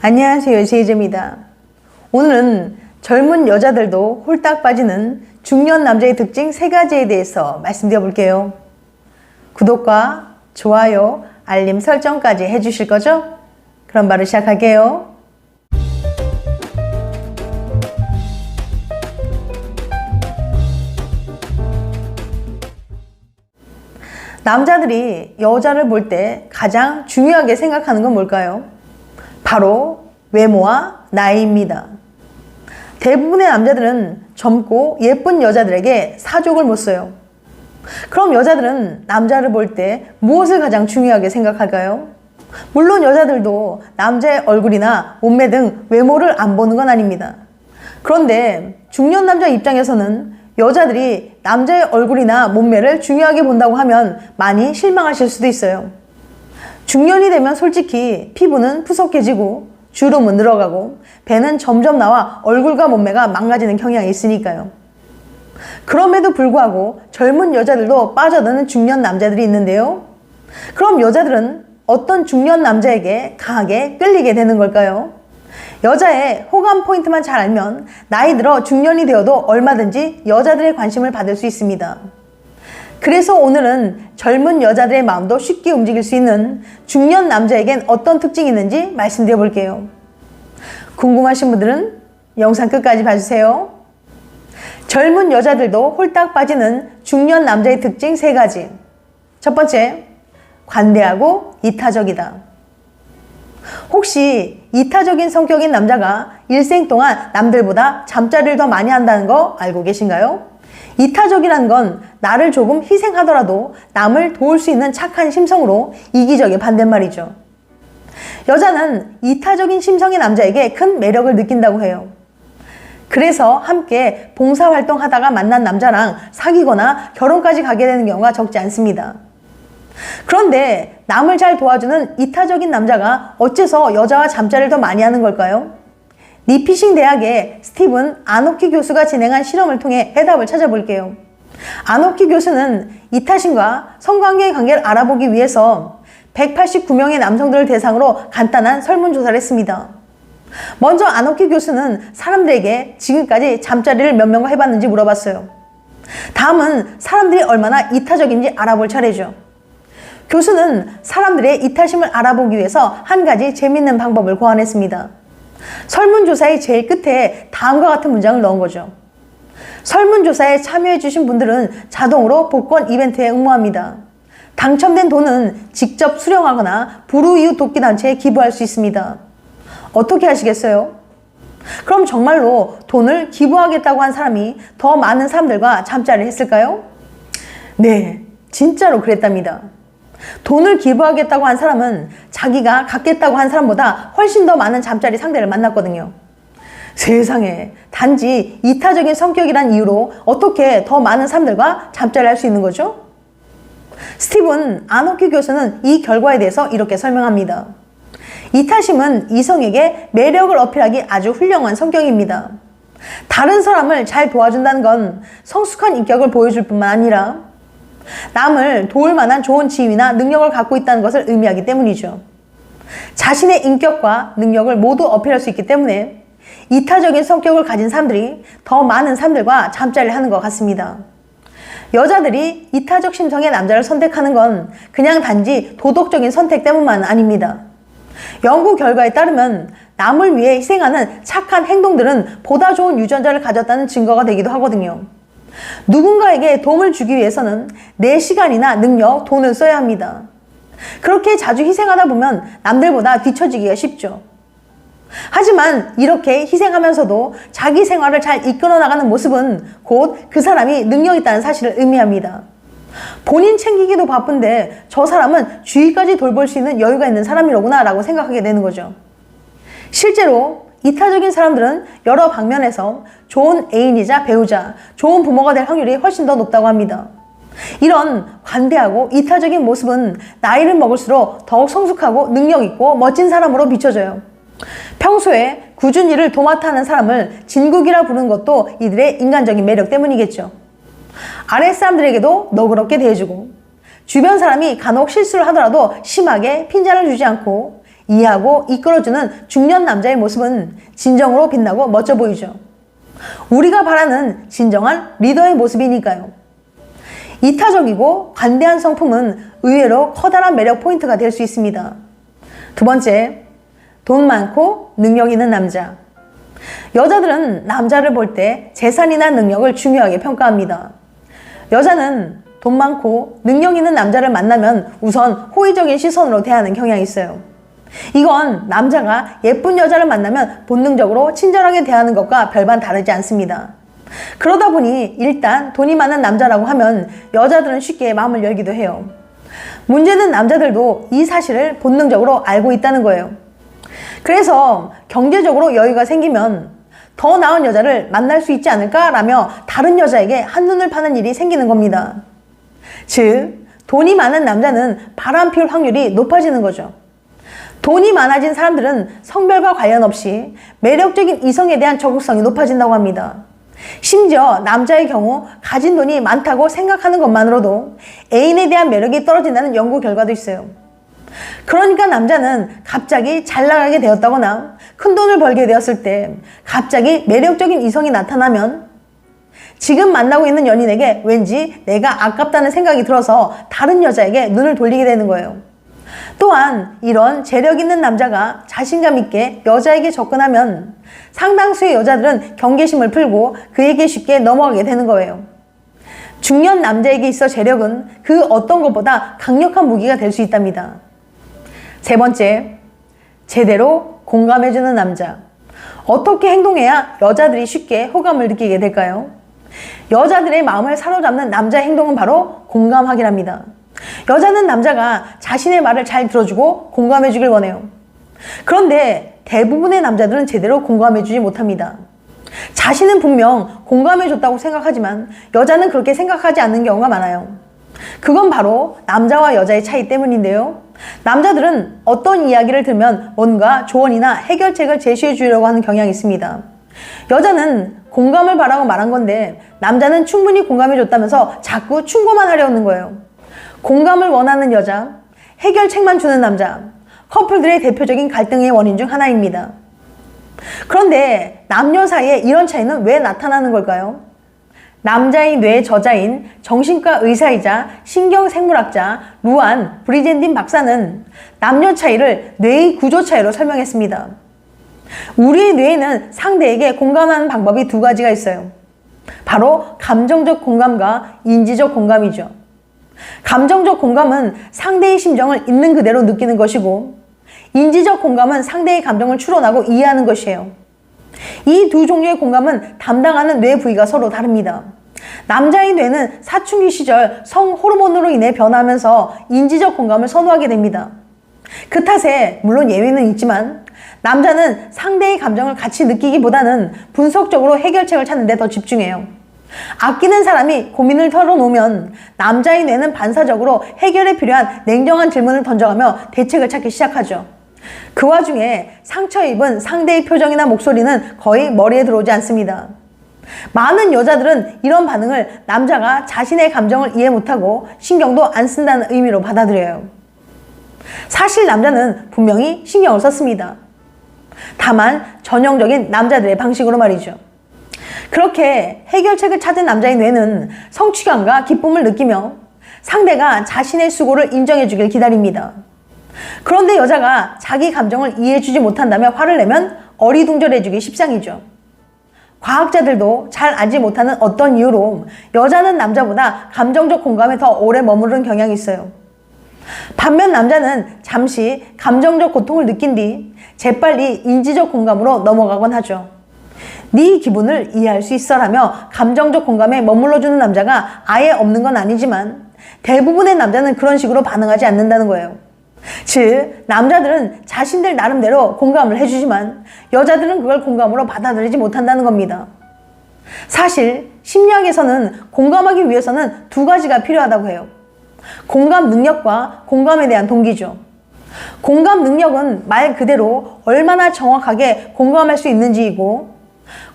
안녕하세요. 제이제입니다. 오늘은 젊은 여자들도 홀딱 빠지는 중년 남자의 특징 세 가지에 대해서 말씀드려 볼게요. 구독과 좋아요, 알림 설정까지 해주실 거죠? 그럼 바로 시작할게요. 남자들이 여자를 볼 때 가장 중요하게 생각하는 건 뭘까요? 바로 외모와 나이입니다. 대부분의 남자들은 젊고 예쁜 여자들에게 사족을 못 써요. 그럼 여자들은 남자를 볼 때 무엇을 가장 중요하게 생각할까요? 물론 여자들도 남자의 얼굴이나 몸매 등 외모를 안 보는 건 아닙니다. 그런데 중년 남자 입장에서는 여자들이 남자의 얼굴이나 몸매를 중요하게 본다고 하면 많이 실망하실 수도 있어요. 중년이 되면 솔직히 피부는 푸석해지고 주름은 늘어가고 배는 점점 나와 얼굴과 몸매가 망가지는 경향이 있으니까요. 그럼에도 불구하고 젊은 여자들도 빠져드는 중년 남자들이 있는데요. 그럼 여자들은 어떤 중년 남자에게 강하게 끌리게 되는 걸까요? 여자의 호감 포인트만 잘 알면 나이 들어 중년이 되어도 얼마든지 여자들의 관심을 받을 수 있습니다. 그래서 오늘은 젊은 여자들의 마음도 쉽게 움직일 수 있는 중년 남자에겐 어떤 특징이 있는지 말씀드려 볼게요. 궁금하신 분들은 영상 끝까지 봐주세요. 젊은 여자들도 홀딱 빠지는 중년 남자의 특징 세 가지. 첫 번째, 관대하고 이타적이다. 혹시 이타적인 성격인 남자가 일생 동안 남들보다 잠자리를 더 많이 한다는 거 알고 계신가요? 이타적이라는 건 나를 조금 희생하더라도 남을 도울 수 있는 착한 심성으로 이기적의 반대말이죠. 여자는 이타적인 심성의 남자에게 큰 매력을 느낀다고 해요. 그래서 함께 봉사활동 하다가 만난 남자랑 사귀거나 결혼까지 가게 되는 경우가 적지 않습니다. 그런데 남을 잘 도와주는 이타적인 남자가 어째서 여자와 잠자리를 더 많이 하는 걸까요? 리피싱 대학의 스티븐 아노키 교수가 진행한 실험을 통해 해답을 찾아볼게요. 아노키 교수는 이타심과 성관계의 관계를 알아보기 위해서 189명의 남성들을 대상으로 간단한 설문조사를 했습니다. 먼저 아노키 교수는 사람들에게 지금까지 잠자리를 몇 명과 해봤는지 물어봤어요. 다음은 사람들이 얼마나 이타적인지 알아볼 차례죠. 교수는 사람들의 이타심을 알아보기 위해서 한 가지 재밌는 방법을 고안했습니다. 설문조사의 제일 끝에 다음과 같은 문장을 넣은 거죠. 설문조사에 참여해주신 분들은 자동으로 복권 이벤트에 응모합니다. 당첨된 돈은 직접 수령하거나 불우이웃 돕기단체에 기부할 수 있습니다. 어떻게 하시겠어요? 그럼 정말로 돈을 기부하겠다고 한 사람이 더 많은 사람들과 잠자리를 했을까요? 네, 진짜로 그랬답니다. 돈을 기부하겠다고 한 사람은 자기가 갖겠다고 한 사람보다 훨씬 더 많은 잠자리 상대를 만났거든요. 세상에 단지 이타적인 성격이란 이유로 어떻게 더 많은 사람들과 잠자리를 할 수 있는 거죠? 스티븐 아노키 교수는 이 결과에 대해서 이렇게 설명합니다. 이타심은 이성에게 매력을 어필하기 아주 훌륭한 성격입니다. 다른 사람을 잘 도와준다는 건 성숙한 인격을 보여줄 뿐만 아니라 남을 도울 만한 좋은 지위나 능력을 갖고 있다는 것을 의미하기 때문이죠. 자신의 인격과 능력을 모두 어필할 수 있기 때문에 이타적인 성격을 가진 사람들이 더 많은 사람들과 잠자리를 하는 것 같습니다. 여자들이 이타적 심성의 남자를 선택하는 건 그냥 단지 도덕적인 선택 때문만 아닙니다. 연구 결과에 따르면 남을 위해 희생하는 착한 행동들은 보다 좋은 유전자를 가졌다는 증거가 되기도 하거든요. 누군가에게 도움을 주기 위해서는 내 시간이나 능력, 돈을 써야 합니다. 그렇게 자주 희생하다 보면 남들보다 뒤처지기가 쉽죠. 하지만 이렇게 희생하면서도 자기 생활을 잘 이끌어 나가는 모습은 곧 그 사람이 능력 있다는 사실을 의미합니다. 본인 챙기기도 바쁜데 저 사람은 주위까지 돌볼 수 있는 여유가 있는 사람이로구나 라고 생각하게 되는 거죠. 실제로 이타적인 사람들은 여러 방면에서 좋은 애인이자 배우자, 좋은 부모가 될 확률이 훨씬 더 높다고 합니다. 이런 관대하고 이타적인 모습은 나이를 먹을수록 더욱 성숙하고 능력있고 멋진 사람으로 비춰져요. 평소에 꾸준히 일을 도맡아 하는 사람을 진국이라 부르는 것도 이들의 인간적인 매력 때문이겠죠. 아랫 사람들에게도 너그럽게 대해주고 주변 사람이 간혹 실수를 하더라도 심하게 핀잔을 주지 않고 이해하고 이끌어주는 중년 남자의 모습은 진정으로 빛나고 멋져 보이죠. 우리가 바라는 진정한 리더의 모습이니까요. 이타적이고 관대한 성품은 의외로 커다란 매력 포인트가 될 수 있습니다. 두 번째, 돈 많고 능력 있는 남자. 여자들은 남자를 볼 때 재산이나 능력을 중요하게 평가합니다. 여자는 돈 많고 능력 있는 남자를 만나면 우선 호의적인 시선으로 대하는 경향이 있어요. 이건 남자가 예쁜 여자를 만나면 본능적으로 친절하게 대하는 것과 별반 다르지 않습니다. 그러다 보니 일단 돈이 많은 남자라고 하면 여자들은 쉽게 마음을 열기도 해요. 문제는 남자들도 이 사실을 본능적으로 알고 있다는 거예요. 그래서 경제적으로 여유가 생기면 더 나은 여자를 만날 수 있지 않을까라며 다른 여자에게 한눈을 파는 일이 생기는 겁니다. 즉, 돈이 많은 남자는 바람 피울 확률이 높아지는 거죠. 돈이 많아진 사람들은 성별과 관련 없이 매력적인 이성에 대한 적극성이 높아진다고 합니다. 심지어 남자의 경우 가진 돈이 많다고 생각하는 것만으로도 애인에 대한 매력이 떨어진다는 연구 결과도 있어요. 그러니까 남자는 갑자기 잘 나가게 되었다거나 큰 돈을 벌게 되었을 때 갑자기 매력적인 이성이 나타나면 지금 만나고 있는 연인에게 왠지 내가 아깝다는 생각이 들어서 다른 여자에게 눈을 돌리게 되는 거예요. 또한 이런 재력 있는 남자가 자신감 있게 여자에게 접근하면 상당수의 여자들은 경계심을 풀고 그에게 쉽게 넘어가게 되는 거예요. 중년 남자에게 있어 재력은 그 어떤 것보다 강력한 무기가 될 수 있답니다. 세 번째, 제대로 공감해주는 남자. 어떻게 행동해야 여자들이 쉽게 호감을 느끼게 될까요? 여자들의 마음을 사로잡는 남자의 행동은 바로 공감하기랍니다. 여자는 남자가 자신의 말을 잘 들어주고 공감해 주길 원해요. 그런데 대부분의 남자들은 제대로 공감해 주지 못합니다. 자신은 분명 공감해 줬다고 생각하지만 여자는 그렇게 생각하지 않는 경우가 많아요. 그건 바로 남자와 여자의 차이 때문인데요. 남자들은 어떤 이야기를 들으면 뭔가 조언이나 해결책을 제시해 주려고 하는 경향이 있습니다. 여자는 공감을 바라고 말한 건데 남자는 충분히 공감해 줬다면서 자꾸 충고만 하려는 거예요. 공감을 원하는 여자, 해결책만 주는 남자, 커플들의 대표적인 갈등의 원인 중 하나입니다. 그런데 남녀 사이에 이런 차이는 왜 나타나는 걸까요? 남자의 뇌 저자인 정신과 의사이자 신경생물학자 루안 브리젠딘 박사는 남녀 차이를 뇌의 구조 차이로 설명했습니다. 우리의 뇌에는 상대에게 공감하는 방법이 두 가지가 있어요. 바로 감정적 공감과 인지적 공감이죠. 감정적 공감은 상대의 심정을 있는 그대로 느끼는 것이고, 인지적 공감은 상대의 감정을 추론하고 이해하는 것이에요. 이 두 종류의 공감은 담당하는 뇌 부위가 서로 다릅니다. 남자의 뇌는 사춘기 시절 성 호르몬으로 인해 변하면서 인지적 공감을 선호하게 됩니다. 그 탓에 물론 예외는 있지만 남자는 상대의 감정을 같이 느끼기보다는 분석적으로 해결책을 찾는 데 더 집중해요. 아끼는 사람이 고민을 털어놓으면 남자의 뇌는 반사적으로 해결에 필요한 냉정한 질문을 던져가며 대책을 찾기 시작하죠. 그 와중에 상처 입은 상대의 표정이나 목소리는 거의 머리에 들어오지 않습니다. 많은 여자들은 이런 반응을 남자가 자신의 감정을 이해 못하고 신경도 안 쓴다는 의미로 받아들여요. 사실 남자는 분명히 신경을 썼습니다. 다만 전형적인 남자들의 방식으로 말이죠. 그렇게 해결책을 찾은 남자의 뇌는 성취감과 기쁨을 느끼며 상대가 자신의 수고를 인정해주길 기다립니다. 그런데 여자가 자기 감정을 이해해주지 못한다며 화를 내면 어리둥절해주기 십상이죠. 과학자들도 잘 알지 못하는 어떤 이유로 여자는 남자보다 감정적 공감에 더 오래 머무르는 경향이 있어요. 반면 남자는 잠시 감정적 고통을 느낀 뒤 재빨리 인지적 공감으로 넘어가곤 하죠. 네 기분을 이해할 수 있어라며 감정적 공감에 머물러주는 남자가 아예 없는 건 아니지만 대부분의 남자는 그런 식으로 반응하지 않는다는 거예요. 즉, 남자들은 자신들 나름대로 공감을 해주지만 여자들은 그걸 공감으로 받아들이지 못한다는 겁니다. 사실 심리학에서는 공감하기 위해서는 두 가지가 필요하다고 해요. 공감 능력과 공감에 대한 동기죠. 공감 능력은 말 그대로 얼마나 정확하게 공감할 수 있는지이고,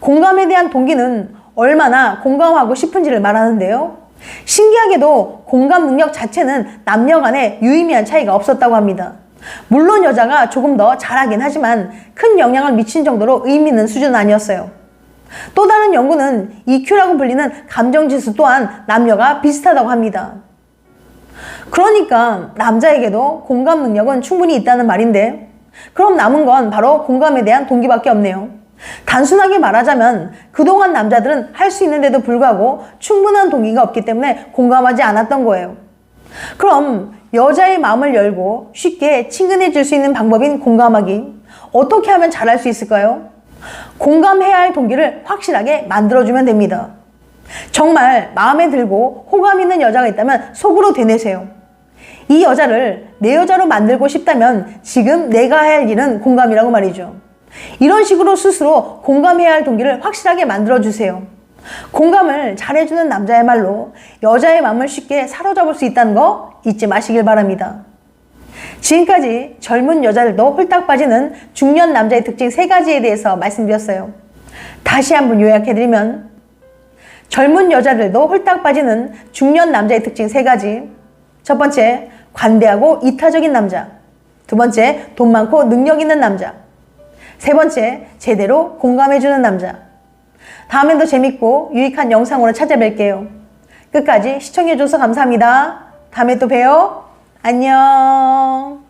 공감에 대한 동기는 얼마나 공감하고 싶은지를 말하는데요. 신기하게도 공감 능력 자체는 남녀 간에 유의미한 차이가 없었다고 합니다. 물론 여자가 조금 더 잘하긴 하지만 큰 영향을 미친 정도로 의미 있는 수준은 아니었어요. 또 다른 연구는 EQ라고 불리는 감정지수 또한 남녀가 비슷하다고 합니다. 그러니까 남자에게도 공감 능력은 충분히 있다는 말인데 그럼 남은 건 바로 공감에 대한 동기밖에 없네요. 단순하게 말하자면 그동안 남자들은 할 수 있는데도 불구하고 충분한 동기가 없기 때문에 공감하지 않았던 거예요. 그럼 여자의 마음을 열고 쉽게 친근해질 수 있는 방법인 공감하기 어떻게 하면 잘할 수 있을까요? 공감해야 할 동기를 확실하게 만들어주면 됩니다. 정말 마음에 들고 호감 있는 여자가 있다면 속으로 되뇌세요. 이 여자를 내 여자로 만들고 싶다면 지금 내가 할 일은 공감이라고 말이죠. 이런 식으로 스스로 공감해야 할 동기를 확실하게 만들어주세요. 공감을 잘해주는 남자야말로 여자의 마음을 쉽게 사로잡을 수 있다는 거 잊지 마시길 바랍니다. 지금까지 젊은 여자들도 홀딱 빠지는 중년 남자의 특징 세 가지에 대해서 말씀드렸어요. 다시 한번 요약해드리면 젊은 여자들도 홀딱 빠지는 중년 남자의 특징 세 가지. 첫 번째, 관대하고 이타적인 남자. 두 번째, 돈 많고 능력 있는 남자. 세 번째, 제대로 공감해주는 남자. 다음엔 더 재밌고 유익한 영상으로 찾아뵐게요. 끝까지 시청해줘서 감사합니다. 다음에 또 봬요. 안녕.